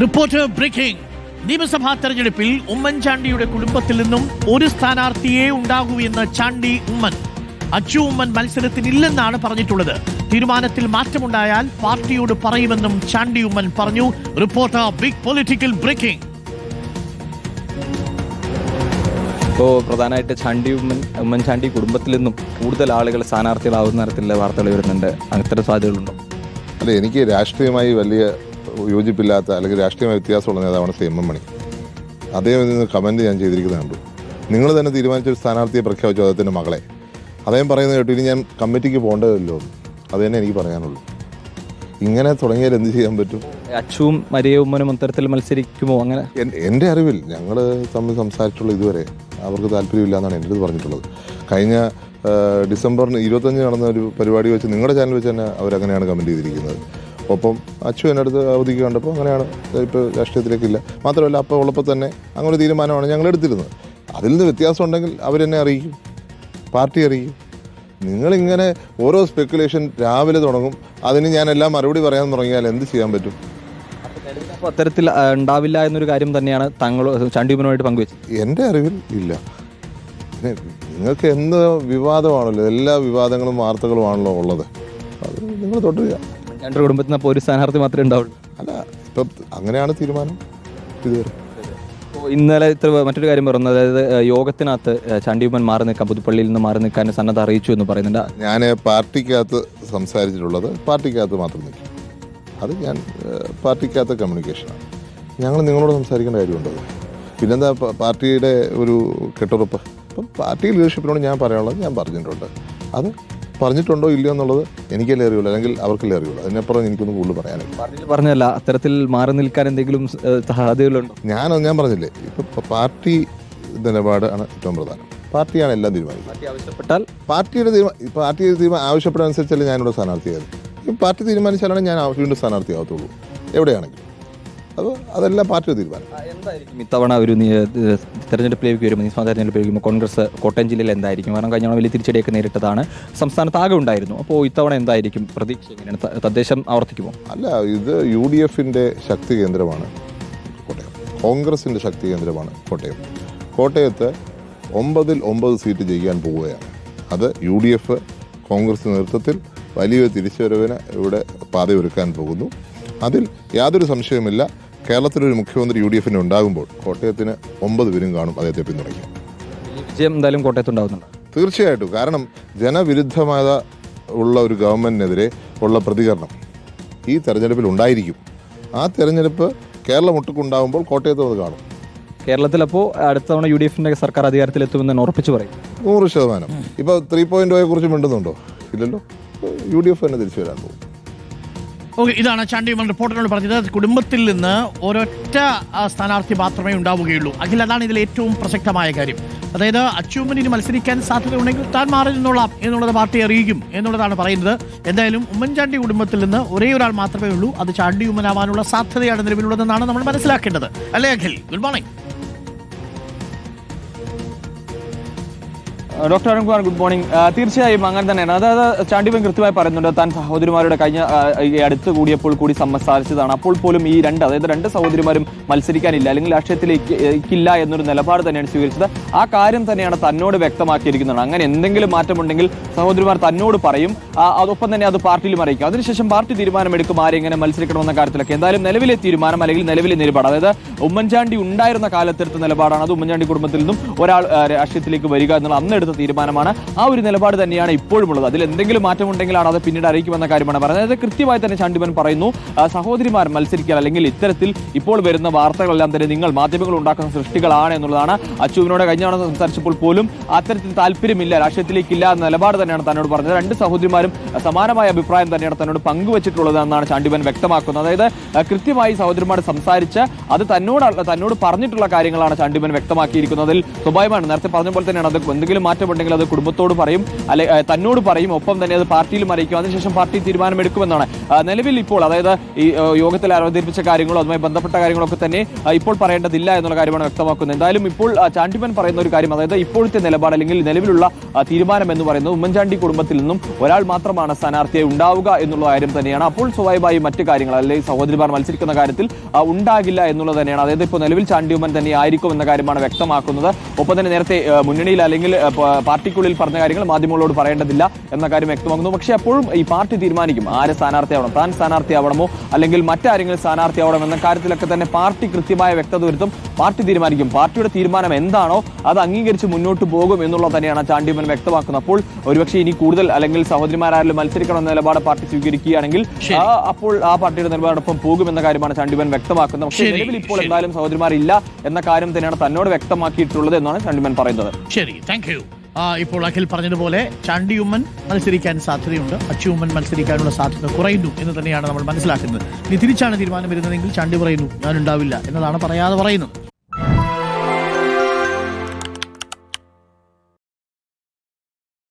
Reporter breaking നിയമസഭാ തെരഞ്ഞെടുപ്പിൽ ഉമ്മൻചാണ്ടിയുടെ കുടുംബത്തിൽ നിന്നും ഒരു സ്ഥാനാർത്ഥിയെ ഉണ്ടാകൂ എന്ന് ചാണ്ടി ഉമ്മൻ. അച്ചു ഉമ്മൻ മത്സരത്തിനില്ലെന്നാണ് പറഞ്ഞിട്ടുള്ളത്. തീരുമാനത്തിൽ മാറ്റമുണ്ടായാൽ പാർട്ടിയോട് പറയുമെന്നും ചാണ്ടി ഉമ്മൻ പറഞ്ഞു. റിപ്പോർട്ടർ ബിഗ് പൊളിറ്റിക്കൽ ബ്രേക്കിംഗ് ഇപ്പോൾ പ്രധാനമായിട്ട് ചാണ്ടി ഉമ്മൻ ഉമ്മൻചാണ്ടി കുടുംബത്തിൽ നിന്നും കൂടുതൽ ആളുകൾ സ്ഥാനാർത്ഥികളാവുന്ന തരത്തിലുള്ള വാർത്തകൾ വരുന്നുണ്ട്. അത്തരം സാധ്യതകളുണ്ടോ? അല്ല എനിക്ക് രാഷ്ട്രീയമായി വലിയ യോജിപ്പില്ലാത്ത അല്ലെങ്കിൽ രാഷ്ട്രീയമായ വ്യത്യാസമുള്ള നേതാവാണ് സി എം എം മണി. അദ്ദേഹം നിന്ന് കമന്റ് ഞാൻ ചെയ്തിരിക്കുന്നത് കണ്ടു. നിങ്ങൾ തന്നെ തീരുമാനിച്ച ഒരു സ്ഥാനാർത്ഥിയെ പ്രഖ്യാപിച്ചു അദ്ദേഹത്തിന്റെ മകളെ. അദ്ദേഹം പറയുന്നത് കേട്ടു ഇനി ഞാൻ കമ്മിറ്റിക്ക് പോകേണ്ടതല്ലോ അത് തന്നെ എനിക്ക് പറയാനുള്ളൂ. ഇങ്ങനെ തുടങ്ങിയാൽ എന്ത് ചെയ്യാൻ പറ്റും? അച്ചുവും മരിയ ഉമ്മനും അത്തരത്തിൽ മത്സരിക്കുമോ? അങ്ങനെ? എന്റെ അറിവിൽ ഞങ്ങൾ തമ്മിൽ സംസാരിച്ചുള്ള ഇതുവരെ അവർക്ക് താല്പര്യമില്ല എന്നാണ് എന്റെ അടുത്ത് പറഞ്ഞിട്ടുള്ളത്. കഴിഞ്ഞ ഡിസംബറിന് ഇരുപത്തഞ്ച് നടന്ന ഒരു പരിപാടി വെച്ച് നിങ്ങളുടെ ചാനൽ വെച്ച് തന്നെ അവരങ്ങനെയാണ് കമന്റ് ചെയ്തിരിക്കുന്നത്. ഒപ്പം അച്ചു എന്റെ അടുത്ത് അവധിക്ക് കണ്ടപ്പോൾ അങ്ങനെയാണ് ഇപ്പോൾ രാഷ്ട്രീയത്തിലേക്കില്ല. മാത്രമല്ല അപ്പോൾ ഉള്ളപ്പോൾ തന്നെ അങ്ങനെ തീരുമാനമാണ് ഞങ്ങൾ എടുത്തിരുന്നത്. അതിൽ നിന്ന് വ്യത്യാസം ഉണ്ടെങ്കിൽ അവരെന്നെ അറിയിക്കും. പാർട്ടി അറിയിക്കും. നിങ്ങളിങ്ങനെ ഓരോ സ്പെക്കുലേഷൻ രാവിലെ തുടങ്ങും. അതിന് ഞാൻ എല്ലാം മറുപടി പറയാൻ തുടങ്ങിയാൽ എന്ത് ചെയ്യാൻ പറ്റും? അത്തരത്തിൽ ഉണ്ടാവില്ല എന്നൊരു കാര്യം തന്നെയാണ് താങ്കൾ ചാണ്ടി പങ്കുവച്ചത്. പങ്കുവെച്ചത് എന്റെ അറിവിൽ ഇല്ല. നിങ്ങൾക്ക് എന്ത് വിവാദമാണല്ലോ എല്ലാ വിവാദങ്ങളും വാർത്തകളുമാണല്ലോ ഉള്ളത്. അത് നിങ്ങൾ തുടരുക രണ്ട് കുടുംബത്തിൽ നിന്ന് അപ്പോൾ ഒരു സ്ഥാനാർത്ഥി മാത്രമേ ഉണ്ടാവുള്ളൂ. അല്ല ഇപ്പം അങ്ങനെയാണ് തീരുമാനം. ഇതുവരെ ഇന്നലെ ഇത്ര മറ്റൊരു കാര്യം പറഞ്ഞു. അതായത് യോഗത്തിനകത്ത് ഉമ്മൻ മാറി നിൽക്കാൻ പുതുപ്പള്ളിയിൽ നിന്ന് മാറി നിൽക്കാൻ സന്നദ്ധ അറിയിച്ചു എന്ന് പറയുന്നുണ്ട്. ഞാൻ പാർട്ടിക്കകത്ത് സംസാരിച്ചിട്ടുള്ളത് പാർട്ടിക്കകത്ത് മാത്രം നിൽക്കും. അത് ഞാൻ പാർട്ടിക്കകത്ത് കമ്മ്യൂണിക്കേഷനാണ് ഞങ്ങൾ നിങ്ങളോട് സംസാരിക്കേണ്ട കാര്യമുണ്ടത് പിന്നെന്താ പാർട്ടിയുടെ ഒരു കെട്ടുറപ്പ്? അപ്പം പാർട്ടി ലീഡർഷിപ്പിനോട് ഞാൻ പറയാനുള്ളത് ഞാൻ പറഞ്ഞിട്ടുണ്ട്. അത് പറഞ്ഞിട്ടുണ്ടോ ഇല്ലയോ എന്നുള്ളത് എനിക്കല്ലേ അറിയുള്ളൂ. അല്ലെങ്കിൽ അവർക്കല്ലേ അറിയുള്ളൂ. അതിനപ്പുറം എനിക്കൊന്നും കൂടുതൽ പറയാനില്ല. പറഞ്ഞല്ല അത്തരത്തിൽ മാറി നിൽക്കാൻ എന്തെങ്കിലും സാധ്യതകളുണ്ടോ ഞാൻ ഞാൻ പറഞ്ഞില്ലേ ഇപ്പൊ പാർട്ടി നിലപാടാണ് ഏറ്റവും പ്രധാനം. പാർട്ടിയാണ് എല്ലാം തീരുമാനിക്കുന്നത്. ആവശ്യപ്പെട്ടാൽ? പാർട്ടിയുടെ തീരുമാനം പാർട്ടി തീരുമാനം ആവശ്യപ്പെടാൻ അനുസരിച്ചല്ലേ ഞാനിവിടെ സ്ഥാനാർത്ഥിയായത്. പാർട്ടി തീരുമാനിച്ചാലാണ് ഞാൻ വീണ്ടും സ്ഥാനാർത്ഥിയാകത്തുള്ളൂ എവിടെയാണെങ്കിലും. അത് അതെല്ലാം പാർട്ടിയുടെ തീരുമാനം. എന്തായിരിക്കും ഇത്തവണ ഒരു തെരഞ്ഞെടുപ്പിലേക്ക് വരുമ്പോൾ നിയമസഭാ തെരഞ്ഞെടുപ്പിലേക്ക് വരുമ്പോൾ കോൺഗ്രസ് കോട്ടയം ജില്ലയിൽ എന്തായിരിക്കും? കാരണം കഴിഞ്ഞ വലിയ തിരിച്ചടിയൊക്കെ നേരിട്ടതാണ്. സംസ്ഥാനത്ത് ആകെ ഉണ്ടായിരുന്നു. അപ്പോൾ ഇത്തവണ എന്തായിരിക്കും? പ്രതീക്ഷ എങ്ങനെയാണ്? തദ്ദേശം ആവർത്തിക്കുമോ? അല്ല ഇത് യു ഡി എഫിന്റെ ശക്തി കേന്ദ്രമാണ് കോട്ടയം. കോൺഗ്രസിന്റെ ശക്തി കേന്ദ്രമാണ് കോട്ടയം. കോട്ടയത്ത് ഒമ്പതിൽ ഒമ്പത് സീറ്റ് ജയിക്കാൻ പോവുകയാണ്. അത് യു ഡി എഫ് കോൺഗ്രസ് നേതൃത്വത്തിൽ വലിയൊരു തിരിച്ചുവരവിന് ഇവിടെ പാതയൊരുക്കാൻ പോകുന്നു. അതിൽ യാതൊരു സംശയവുമില്ല. കേരളത്തിലൊരു മുഖ്യമന്ത്രി യു ഡി എഫിന് ഉണ്ടാകുമ്പോൾ കോട്ടയത്തിന് ഒമ്പത് പേരും കാണും അദ്ദേഹത്തെ പിന്തുണയ്ക്കും വിജയം എന്തായാലും കോട്ടയത്ത് ഉണ്ടാവുന്നുണ്ട് തീർച്ചയായിട്ടും. കാരണം ജനവിരുദ്ധമായ ഉള്ള ഒരു ഗവൺമെന്റിനെതിരെ ഉള്ള പ്രതികരണം ഈ തെരഞ്ഞെടുപ്പിൽ ഉണ്ടായിരിക്കും. ആ തെരഞ്ഞെടുപ്പ് കേരളം ഒട്ടുക്കുണ്ടാകുമ്പോൾ കോട്ടയത്ത് അത് കാണും. കേരളത്തിൽ അപ്പോൾ അടുത്ത തവണ യു ഡി എഫിന്റെ സർക്കാർ അധികാരത്തിലെത്തുമെന്ന് തന്നെ ഉറപ്പിച്ചു പറയും. നൂറ് ശതമാനം. ഇപ്പോൾ ത്രീ പോയിന്റ് ഒയെ കുറിച്ച് മിണ്ടുന്നുണ്ടോ? ഇല്ലല്ലോ. യു ഡി എഫ് തന്നെ തിരിച്ചു വരാൻ പോകും. ഓക്കെ ഇതാണ് ചാണ്ടി ഉമ്മൻ റിപ്പോർട്ടറിനോട് പറഞ്ഞത്. കുടുംബത്തിൽ നിന്ന് ഒരൊറ്റ സ്ഥാനാർത്ഥി മാത്രമേ ഉണ്ടാവുകയുള്ളൂ. അഖിൽ അതാണ് ഇതിൽ ഏറ്റവും പ്രസക്തമായ കാര്യം. അതായത് അച്ചൂമ്മൻ ഇനി മത്സരിക്കാൻ സാധ്യതയുണ്ടെങ്കിൽ താൻ മാറി നിന്നോളാം എന്നുള്ളത് പാർട്ടി അറിയിക്കും എന്നുള്ളതാണ് പറയുന്നത്. എന്തായാലും ഉമ്മൻചാണ്ടി കുടുംബത്തിൽ നിന്ന് ഒരേ ഒരാൾ മാത്രമേ ഉള്ളൂ. അത് ചാണ്ടി ഉമ്മനാവാനുള്ള സാധ്യതയാണ് നിലവിലുള്ളതെന്നാണ് നമ്മൾ മനസ്സിലാക്കേണ്ടത്. അല്ലേ Akhil? Good morning. Doctor Arunkumar good morning. തീർച്ചയായും അങ്ങനെ തന്നെയാണ്. അതായത് ചാണ്ടിപൻ കൃത്യമായി പറയുന്നുണ്ട് താൻ സഹോദരിമാരുടെ കഴിഞ്ഞ അടുത്ത് കൂടിയപ്പോൾ കൂടി സംസാരിച്ചതാണ്. അപ്പോൾ പോലും ഈ രണ്ട് അതായത് രണ്ട് സഹോദരിമാരും മത്സരിക്കാനില്ല അല്ലെങ്കിൽ രാഷ്ട്രീയത്തിലേക്കില്ല എന്നൊരു നിലപാട് തന്നെയാണ് സ്വീകരിച്ചത്. ആ കാര്യം തന്നെയാണ് തന്നോട് വ്യക്തമാക്കിയിരിക്കുന്നത്. അങ്ങനെ എന്തെങ്കിലും മാറ്റമുണ്ടെങ്കിൽ സഹോദരിമാർ തന്നോട് പറയും. അതൊപ്പം തന്നെ അത് പാർട്ടിയിലും അറിയിക്കും. അതിനുശേഷം പാർട്ടി തീരുമാനമെടുക്കും ആരെങ്ങനെ മത്സരിക്കണമെന്ന കാര്യത്തിലൊക്കെ. എന്തായാലും നിലവിലെ തീരുമാനം അല്ലെങ്കിൽ നിലവിലെ നിലപാട് അതായത് ഉമ്മൻചാണ്ടി ഉണ്ടായിരുന്ന കാലത്തെടുത്ത നിലപാടാണ്. അത് ഉമ്മൻചാണ്ടി കുടുംബത്തിൽ നിന്നും ഒരാൾ രാഷ്ട്രീയത്തിലേക്ക് വരിക എന്നുള്ള അന്ന് എടുത്ത തീരുമാനമാണ് ആ ഒരു നിലപാട് തന്നെയാണ് ഇപ്പോഴും ഉള്ളത് അതിൽ എന്തെങ്കിലും മാറ്റം ഉണ്ടെങ്കിലാണ് അത് പിന്നീട് അറിയിക്കുമെന്ന കാര്യമാണ് പറയുന്നത്. അതായത് കൃത്യമായി തന്നെ ചാണ്ടിമൻ പറയുന്നു സഹോദരിമാർ മത്സരിക്കാൻ അല്ലെങ്കിൽ ഇത്തരത്തിൽ ഇപ്പോൾ വരുന്ന വാർത്തകളെല്ലാം തന്നെ നിങ്ങൾ മാധ്യമങ്ങൾ ഉണ്ടാക്കുന്ന സൃഷ്ടികളാണ് എന്നുള്ളതാണ് അച്ചുവിനോട് കഴിഞ്ഞ തവണ സംസാരിച്ചപ്പോൾ പോലും അത്തരത്തിൽ താല്പര്യമില്ല രാഷ്ട്രീയത്തിലേക്കില്ല എന്ന നിലപാട് തന്നെയാണ് തന്നോട് പറഞ്ഞത്. രണ്ട് സഹോദരിമാരും സമാനമായ അഭിപ്രായം തന്നെയാണ് തന്നോട് പങ്കുവച്ചിട്ടുള്ളത് എന്നാണ് ചാണ്ടിമൻ വ്യക്തമാക്കുന്നത്. അതായത് കൃത്യമായി സഹോദരിമാർ സംസാരിച്ച് അത് തന്നോട് തന്നോട് പറഞ്ഞിട്ടുള്ള കാര്യങ്ങളാണ് ചാണ്ടിമൻ വ്യക്തമാക്കിയിരിക്കുന്നത് അതിൽ സ്വാഭാവികമാണ്. നേരത്തെ പറഞ്ഞ പോലെ തന്നെയാണ് അത് എന്തെങ്കിലും മാറ്റമുണ്ടെങ്കിൽ അത് കുടുംബത്തോട് പറയും അല്ലെ തന്നോട് പറയും ഒപ്പം തന്നെ അത് പാർട്ടിയിലും അറിയിക്കും. അതിനുശേഷം പാർട്ടി തീരുമാനമെടുക്കുമെന്നാണ്. നിലവിൽ ഇപ്പോൾ അതായത് ഈ യോഗത്തിൽ അവതരിപ്പിച്ച കാര്യങ്ങളോ അതുമായി ബന്ധപ്പെട്ട കാര്യങ്ങളൊക്കെ തന്നെ ഇപ്പോൾ പറയേണ്ടതില്ല എന്നുള്ള കാര്യമാണ് വ്യക്തമാക്കുന്നത്. എന്തായാലും ഇപ്പോൾ ചാണ്ടിമൻ പറയുന്ന ഒരു കാര്യം അതായത് ഇപ്പോഴത്തെ നിലപാട് അല്ലെങ്കിൽ നിലവിലുള്ള തീരുമാനം എന്ന് പറയുന്നത് ഉമ്മൻചാണ്ടി കുടുംബത്തിൽ നിന്നും ഒരാൾ മാത്രമാണ് സ്ഥാനാർത്ഥിയായി ഉണ്ടാവുക എന്നുള്ള കാര്യം തന്നെയാണ്. അപ്പോൾ സ്വാഭാവികമായി മറ്റു കാര്യങ്ങൾ അല്ലെങ്കിൽ സഹോദരിമാർ മത്സരിക്കുന്ന കാര്യത്തിൽ ഉണ്ടാകില്ല എന്നുള്ളത് തന്നെയാണ്. അതായത് ഇപ്പോൾ നിലവിൽ ചാണ്ടിയുമ്മൻ തന്നെ ആയിരിക്കും എന്ന കാര്യമാണ് വ്യക്തമാക്കുന്നത്. ഒപ്പം തന്നെ നേരത്തെ മുന്നണിയിൽ അല്ലെങ്കിൽ പാർട്ടിക്കുള്ളിൽ പറഞ്ഞ കാര്യങ്ങൾ മാധ്യമങ്ങളോട് പറയേണ്ടതില്ല എന്ന കാര്യം വ്യക്തമാക്കുന്നു. പക്ഷേ എപ്പോഴും ഈ പാർട്ടി തീരുമാനിക്കും ആര് സ്ഥാനാർത്ഥിയാവണം താൻ സ്ഥാനാർത്ഥിയാവണമോ അല്ലെങ്കിൽ മറ്റാരെങ്കിലും സ്ഥാനാർത്ഥിയാവണം എന്ന കാര്യത്തിലൊക്കെ തന്നെ പാർട്ടി കൃത്യമായ വ്യക്തത വരുത്തും. പാർട്ടി തീരുമാനിക്കും. പാർട്ടിയുടെ തീരുമാനം എന്താണോ അത് അംഗീകരിച്ച് മുന്നോട്ട് പോകും എന്നുള്ളത് തന്നെയാണ് ചാണ്ടിമൻ വ്യക്തമാക്കുന്നത്. അപ്പോൾ ഒരുപക്ഷെ ഇനി കൂടുതൽ അല്ലെങ്കിൽ സഹോദരിമാരായാലും മത്സരിക്കണം എന്ന നിലപാട് പാർട്ടി സ്വീകരിക്കുകയാണെങ്കിൽ അപ്പോൾ ആ പാർട്ടിയുടെ നിലപാടൊപ്പം പോകുമെന്ന കാര്യമാണ് ചാണ്ടിമൻ വ്യക്തമാക്കുന്നത്. പക്ഷേ നിലവിൽ ഇപ്പോൾ എന്തായാലും സഹോദരിമാരില്ല എന്ന കാര്യം തന്നെയാണ് തന്നോട് വ്യക്തമാക്കിയിട്ടുള്ളത് എന്നാണ് ചാണ്ടിമൻ പറയുന്നത്. ശരി. Thank you. ഇപ്പോൾ അഖിൽ പറഞ്ഞതുപോലെ ചാണ്ടിയുമ്മൻ മത്സരിക്കാൻ സാധ്യതയുണ്ട്. അച്ചുമ്മൻ മത്സരിക്കാനുള്ള സാധ്യത കുറയുന്നു എന്ന് തന്നെയാണ് നമ്മൾ മനസ്സിലാക്കുന്നത്. ഇനി തിരിച്ചാണ് തീരുമാനം വരുന്നതെങ്കിൽ ചാണ്ടി പറയുന്നു ഞാനുണ്ടാവില്ല എന്നതാണ് പറയാതെ പറയുന്നത്.